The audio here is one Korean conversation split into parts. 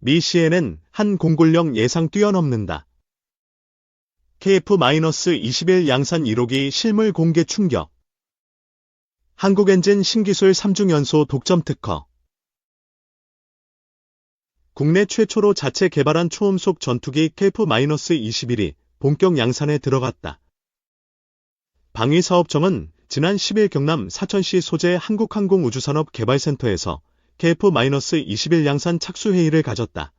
미 CNN 한 공굴령 예상 뛰어넘는다. KF-21 양산 1호기 실물 공개 충격. 한국엔진 신기술 3중 연소 독점 특허. 국내 최초로 자체 개발한 초음속 전투기 KF-21이 본격 양산에 들어갔다. 방위사업청은 지난 10일 경남 사천시 소재 한국항공우주산업개발센터에서 KF-21 양산 착수회의를 가졌다.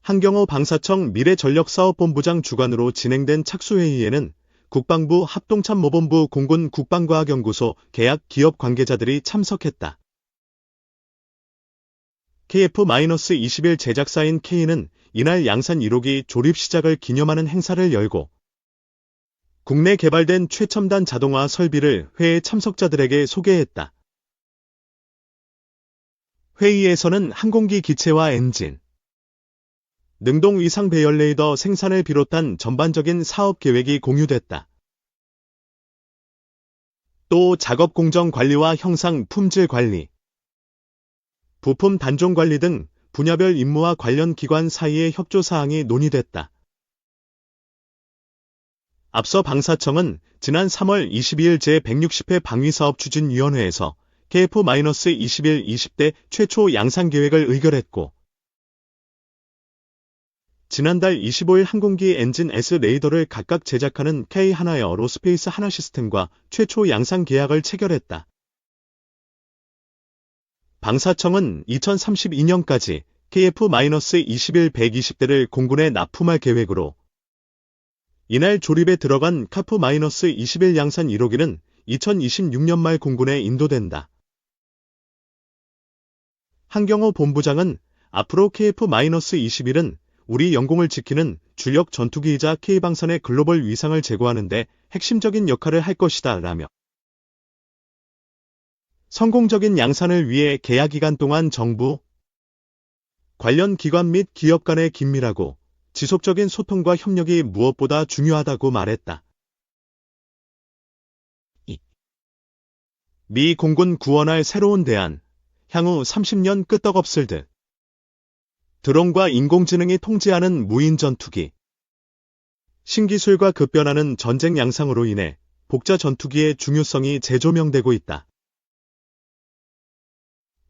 한경호 방사청 미래전력사업본부장 주관으로 진행된 착수회의에는 국방부 합동참모본부 공군 국방과학연구소 계약 기업 관계자들이 참석했다. KF-21 제작사인 K는 이날 양산 1호기 조립 시작을 기념하는 행사를 열고 국내 개발된 최첨단 자동화 설비를 회의 참석자들에게 소개했다. 회의에서는 항공기 기체와 엔진, 능동 위상 배열 레이더 생산을 비롯한 전반적인 사업 계획이 공유됐다. 또 작업 공정 관리와 형상 품질 관리, 부품 단종 관리 등 분야별 임무와 관련 기관 사이의 협조 사항이 논의됐다. 앞서 방사청은 지난 3월 22일 제160회 방위사업 추진위원회에서 KF-21 20대 최초 양산 계획을 의결했고, 지난달 25일 항공기 엔진 S 레이더를 각각 제작하는 K 하나의 어로스페이스 하나 시스템과 최초 양산 계약을 체결했다. 방사청은 2032년까지 KF-21 120대를 공군에 납품할 계획으로 이날 조립에 들어간 카프-21 양산 1호기는 2026년 말 공군에 인도된다. 한경호 본부장은 앞으로 KF-21은 우리 영공을 지키는 주력 전투기이자 K방산의 글로벌 위상을 제고하는 데 핵심적인 역할을 할 것이다 라며 성공적인 양산을 위해 계약 기간 동안 정부, 관련 기관 및 기업 간의 긴밀하고 지속적인 소통과 협력이 무엇보다 중요하다고 말했다. 미 공군 구원할 새로운 대안, 향후 30년 끄떡없을 듯. 드론과 인공지능이 통제하는 무인 전투기. 신기술과 급변하는 전쟁 양상으로 인해 복자 전투기의 중요성이 재조명되고 있다.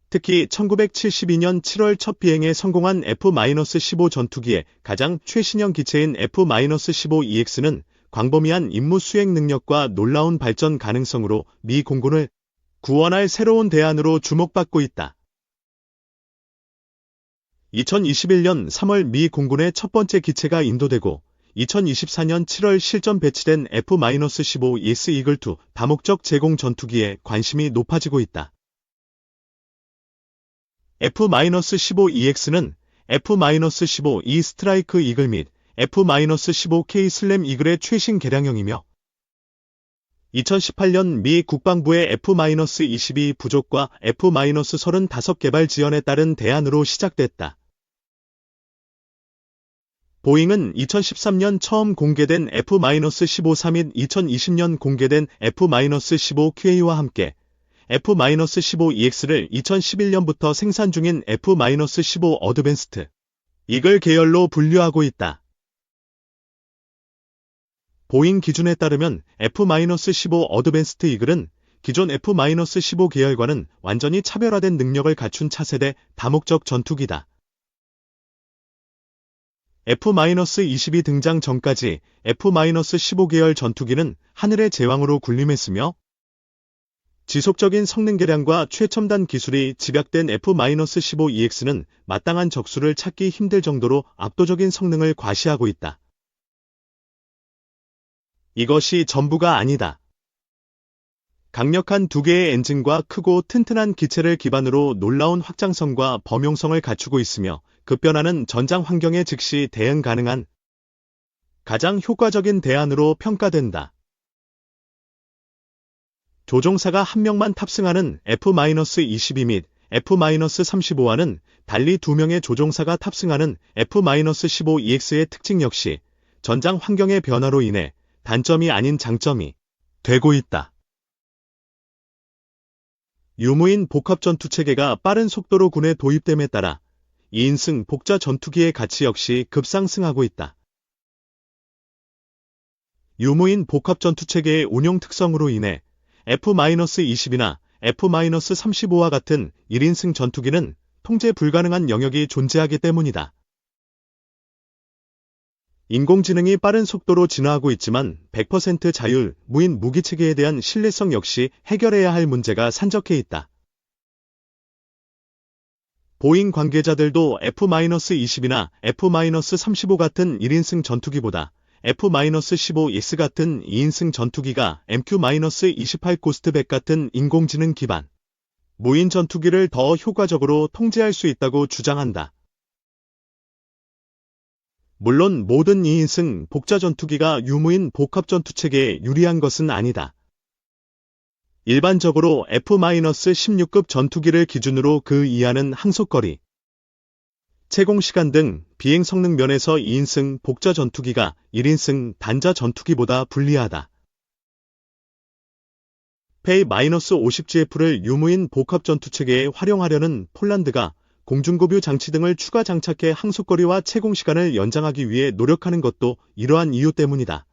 특히 1972년 7월 첫 비행에 성공한 F-15 전투기의 가장 최신형 기체인 F-15EX는 광범위한 임무 수행 능력과 놀라운 발전 가능성으로 미 공군을 구원할 새로운 대안으로 주목받고 있다. 2021년 3월 미 공군의 첫 번째 기체가 인도되고 2024년 7월 실전 배치된 F-15EX 이글2 다목적 제공 전투기에 관심이 높아지고 있다. F-15EX는 F-15E 스트라이크 이글 및 F-15K 슬램 이글의 최신 개량형이며 2018년 미 국방부의 F-22 부족과 F-35 개발 지연에 따른 대안으로 시작됐다. 보잉은 2013년 처음 공개된 F-15 및 2020년 공개된 F-15QA와 함께 F-15EX를 2011년부터 생산 중인 F-15 어드밴스트 이글 계열로 분류하고 있다. 보잉 기준에 따르면 F-15 어드밴스트 이글은 기존 F-15 계열과는 완전히 차별화된 능력을 갖춘 차세대 다목적 전투기다. F-22 등장 전까지 F-15 계열 전투기는 하늘의 제왕으로 군림했으며 지속적인 성능 개량과 최첨단 기술이 집약된 F-15EX는 마땅한 적수를 찾기 힘들 정도로 압도적인 성능을 과시하고 있다. 이것이 전부가 아니다. 강력한 두 개의 엔진과 크고 튼튼한 기체를 기반으로 놀라운 확장성과 범용성을 갖추고 있으며 급변하는 전장 환경에 즉시 대응 가능한 가장 효과적인 대안으로 평가된다. 조종사가 한 명만 탑승하는 F-22 및 F-35와는 달리 두 명의 조종사가 탑승하는 F-15EX의 특징 역시 전장 환경의 변화로 인해 단점이 아닌 장점이 되고 있다. 유무인 복합 전투 체계가 빠른 속도로 군에 도입됨에 따라 2인승 복자 전투기의 가치 역시 급상승하고 있다. 유무인 복합 전투 체계의 운용 특성으로 인해 F-20이나 F-35와 같은 1인승 전투기는 통제 불가능한 영역이 존재하기 때문이다. 인공지능이 빠른 속도로 진화하고 있지만 100% 자율, 무인 무기 체계에 대한 신뢰성 역시 해결해야 할 문제가 산적해 있다. 보잉 관계자들도 F-20이나 F-35 같은 1인승 전투기보다 F-15X 같은 2인승 전투기가 MQ-28 고스트백 같은 인공지능 기반 무인 전투기를 더 효과적으로 통제할 수 있다고 주장한다. 물론 모든 2인승 복자 전투기가 유무인 복합 전투 체계에 유리한 것은 아니다. 일반적으로 F-16급 전투기를 기준으로 그 이하는 항속거리, 채공시간 등 비행 성능 면에서 2인승 복자 전투기가 1인승 단자 전투기보다 불리하다. 페이-50GF를 유무인 복합 전투 체계에 활용하려는 폴란드가 공중급유 장치 등을 추가 장착해 항속거리와 채공 시간을 연장하기 위해 노력하는 것도 이러한 이유 때문이다.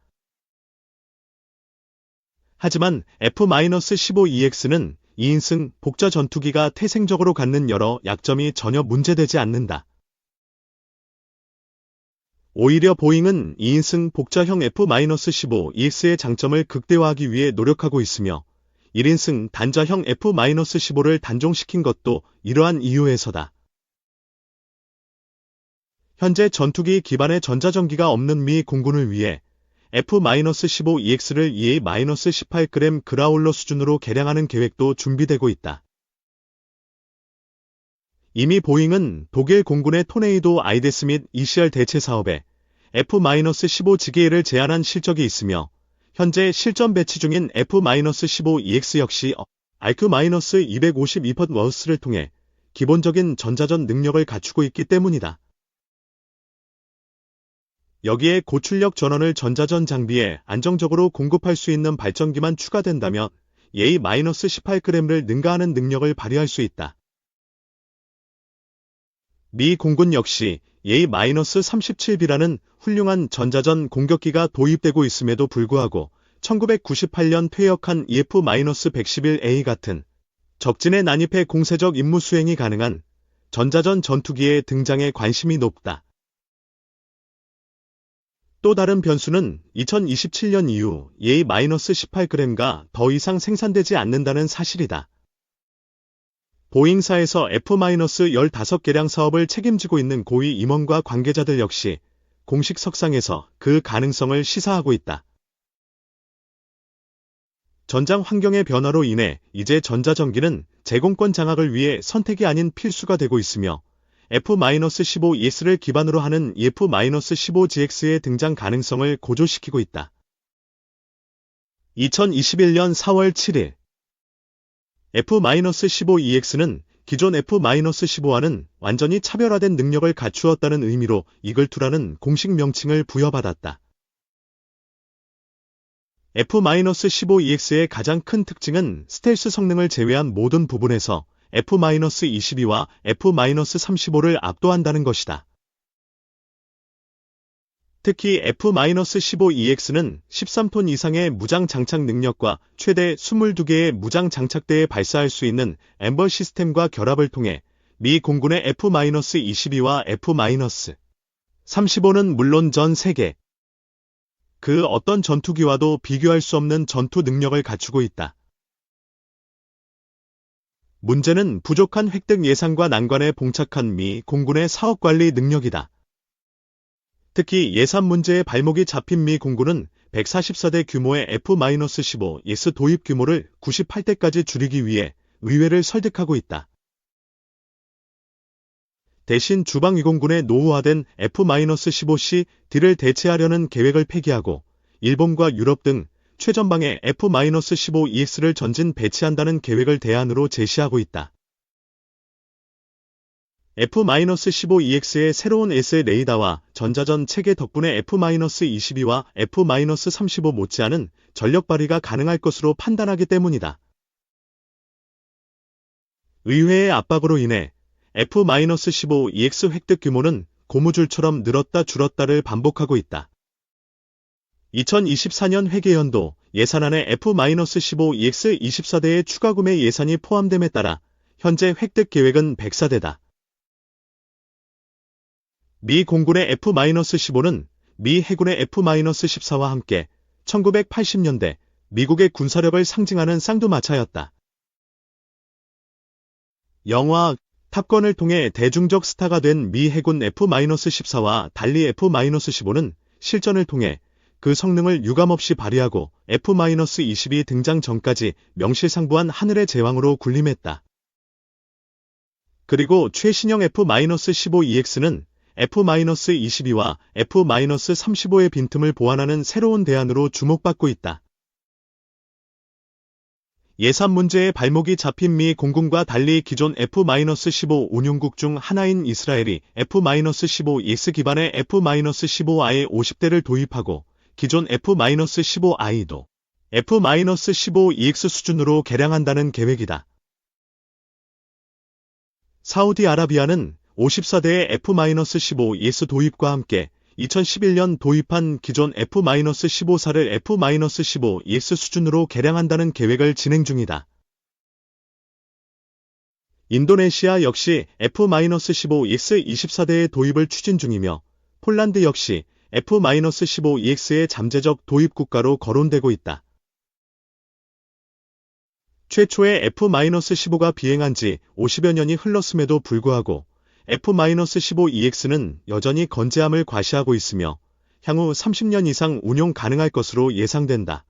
하지만 F-15EX는 2인승 복자 전투기가 태생적으로 갖는 여러 약점이 전혀 문제되지 않는다. 오히려 보잉은 2인승 복자형 F-15EX의 장점을 극대화하기 위해 노력하고 있으며 1인승 단자형 F-15를 단종시킨 것도 이러한 이유에서다. 현재 전투기 기반의 전자전기가 없는 미 공군을 위해 F-15EX를 EA-18g 그라울러 수준으로 개량하는 계획도 준비되고 있다. 이미 보잉은 독일 공군의 토네이도 아이데스 및 ECR 대체 사업에 F-15 지게를 제안한 실적이 있으며 현재 실전 배치 중인 F-15EX 역시 RQ-252% 워스를 통해 기본적인 전자전 능력을 갖추고 있기 때문이다. 여기에 고출력 전원을 전자전 장비에 안정적으로 공급할 수 있는 발전기만 추가된다면 A-18g를 능가하는 능력을 발휘할 수 있다. 미 공군 역시 A-37B라는 훌륭한 전자전 공격기가 도입되고 있음에도 불구하고 1998년 퇴역한 EF-111A 같은 적진에 난입해 공세적 임무 수행이 가능한 전자전 전투기의 등장에 관심이 높다. 또 다른 변수는 2027년 이후 A-18g가 더 이상 생산되지 않는다는 사실이다. 보잉사에서 F-15개량 사업을 책임지고 있는 고위 임원과 관계자들 역시 공식 석상에서 그 가능성을 시사하고 있다. 전장 환경의 변화로 인해 이제 전자전기는 제공권 장악을 위해 선택이 아닌 필수가 되고 있으며 F-15ES를 기반으로 하는 EF-15GX의 등장 가능성을 고조시키고 있다. 2021년 4월 7일 F-15EX는 기존 F-15와는 완전히 차별화된 능력을 갖추었다는 의미로 이글투라는 공식 명칭을 부여받았다. F-15EX의 가장 큰 특징은 스텔스 성능을 제외한 모든 부분에서 F-22와 F-35를 압도한다는 것이다. 특히 F-15EX는 13톤 이상의 무장 장착 능력과 최대 22개의 무장 장착대에 발사할 수 있는 엠버 시스템과 결합을 통해 미 공군의 F-22와 F-35는 물론 전 세계 그 어떤 전투기와도 비교할 수 없는 전투 능력을 갖추고 있다. 문제는 부족한 획득 예상과 난관에 봉착한 미 공군의 사업관리 능력이다. 특히 예산 문제에 발목이 잡힌 미 공군은 144대 규모의 F-15EX 도입 규모를 98대까지 줄이기 위해 의회를 설득하고 있다. 대신 주방위공군의 노후화된 F-15C-D를 대체하려는 계획을 폐기하고 일본과 유럽 등 최전방에 F-15EX를 전진 배치한다는 계획을 대안으로 제시하고 있다. F-15EX의 새로운 S 레이더와 전자전 체계 덕분에 F-22와 F-35 못지않은 전력 발휘가 가능할 것으로 판단하기 때문이다. 의회의 압박으로 인해 F-15EX 획득 규모는 고무줄처럼 늘었다 줄었다를 반복하고 있다. 2024년 회계연도 예산안에 F-15EX 24대의 추가 구매 예산이 포함됨에 따라 현재 획득 계획은 104대다. 미 공군의 F-15는 미 해군의 F-14와 함께 1980년대 미국의 군사력을 상징하는 쌍두마차였다. 영화 탑건을 통해 대중적 스타가 된 미 해군 F-14와 달리 F-15는 실전을 통해 그 성능을 유감없이 발휘하고 F-22 등장 전까지 명실상부한 하늘의 제왕으로 군림했다. 그리고 최신형 F-15EX는 F-22와 F-35의 빈틈을 보완하는 새로운 대안으로 주목받고 있다. 예산 문제에 발목이 잡힌 미 공군과 달리 기존 F-15 운용국 중 하나인 이스라엘이 F-15EX 기반의 F-15I의 50대를 도입하고 기존 F-15I도 F-15EX 수준으로 개량한다는 계획이다. 사우디아라비아는 54대의 F-15EX 도입과 함께 2011년 도입한 기존 F-15사를 F-15EX 수준으로 개량한다는 계획을 진행 중이다. 인도네시아 역시 F-15EX 24대의 도입을 추진 중이며 폴란드 역시 F-15EX의 잠재적 도입 국가로 거론되고 있다. 최초의 F-15가 비행한 지 50여 년이 흘렀음에도 불구하고 F-15EX는 여전히 건재함을 과시하고 있으며 향후 30년 이상 운용 가능할 것으로 예상된다.